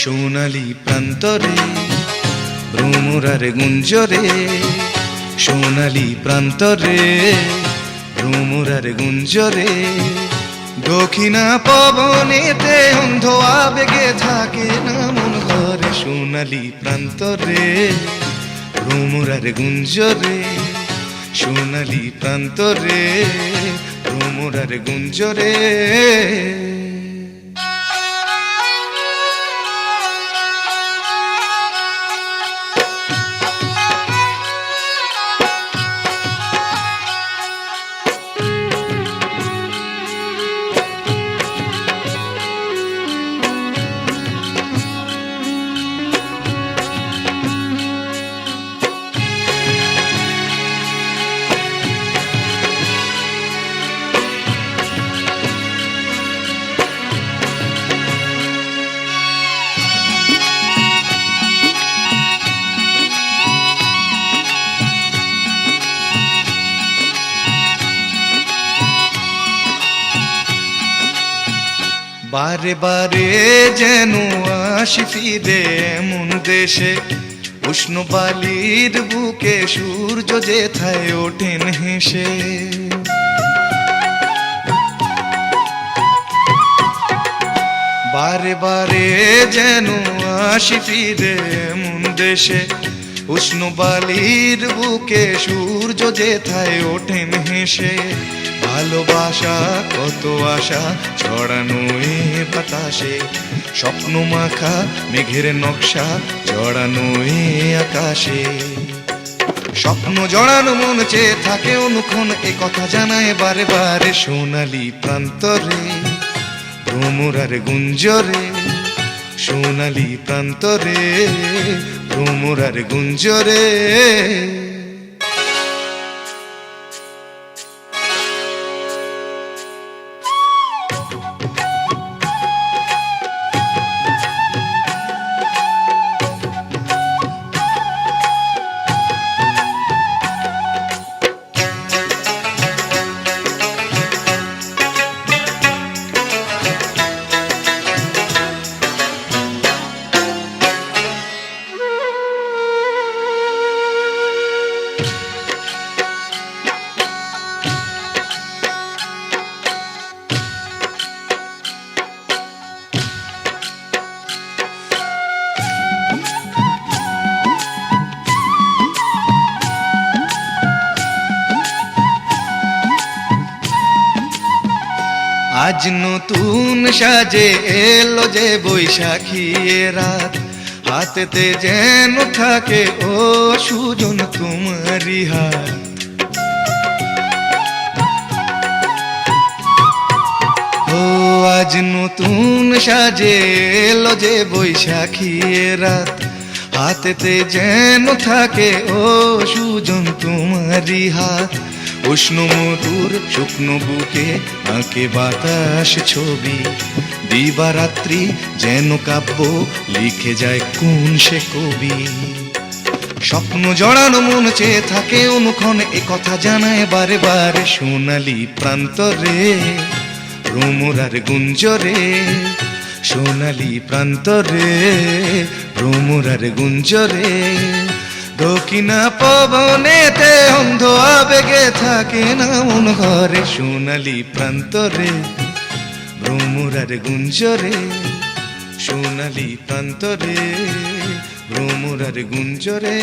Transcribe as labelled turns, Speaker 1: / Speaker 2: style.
Speaker 1: সোনালি প্রান্তরে, ভ্রমরার গুঞ্জরে, সোনালি প্রান্তরে, ভ্রমরার গুঞ্জরে। দক্ষিণা পবনেতে অন্ধ আবেগে থাকে না মন ঘরে, সোনালি প্রান্তরে, ভ্রমরার গুঞ্জরে, সোনালি প্রান্তরে, ভ্রমরার গুঞ্জরে। বারে বারে যেন আসি ফিরে এমন দেশে। উষ্ণ বালির বুকে সূর্য যেথায় ওঠেন হেসে। বারে বারে যেন আসি ফিরে এমন দেশে। উষ্ণ বালির বুকে সূর্য যেথায় ওঠেন হেসে, ভালোবাসা কত আশা ছড়ানো এ বাতাসে স্বপ্ন মাখা মেঘের নকশা জড়ানো এ আকাশে। স্বপ্ন জড়ানো মন চেয়ে থাকে অনুক্ষণ, এ কথা জানায় বারে বারে সোনালি প্রান্তরে, ভ্রমরার গুঞ্জরে, সোনালি প্রান্তরে। ভ্রমরার গুঞ্জরে আজ নতুন সাজে এলো যে বৈশাখী রাত। হাতেতে যেন থাকে ও সুজন তোমারই হাত। আজ নতুন সাজে এলো যে বৈশাখী রাত। হাতেতে যেন থাকে ও সুজন তোমারই হাত। উষ্ণ মধুর শুকনো বুকে আঁকে বাতাস ছবি। দিবারাত্রি যেন কাব্য লিখে যায় কোন সে কবি। স্বপ্ন জড়ানো মন চেয়ে থাকে অনুক্ষণ, এ কথা জানায় বারে বারে সোনালি প্রান্তরে। ভ্রমরার গুঞ্জরে, সোনালি প্রান্তরে। ভ্রমরার গুঞ্জরে, দক্ষিণা পবনেতে অন্ধ আবেগে থাকে না মন ঘরে সোনালি প্রান্তরে ভ্রমরার গুঞ্জরে সোনালি প্রান্তরে ভ্রমরার গুঞ্জরে।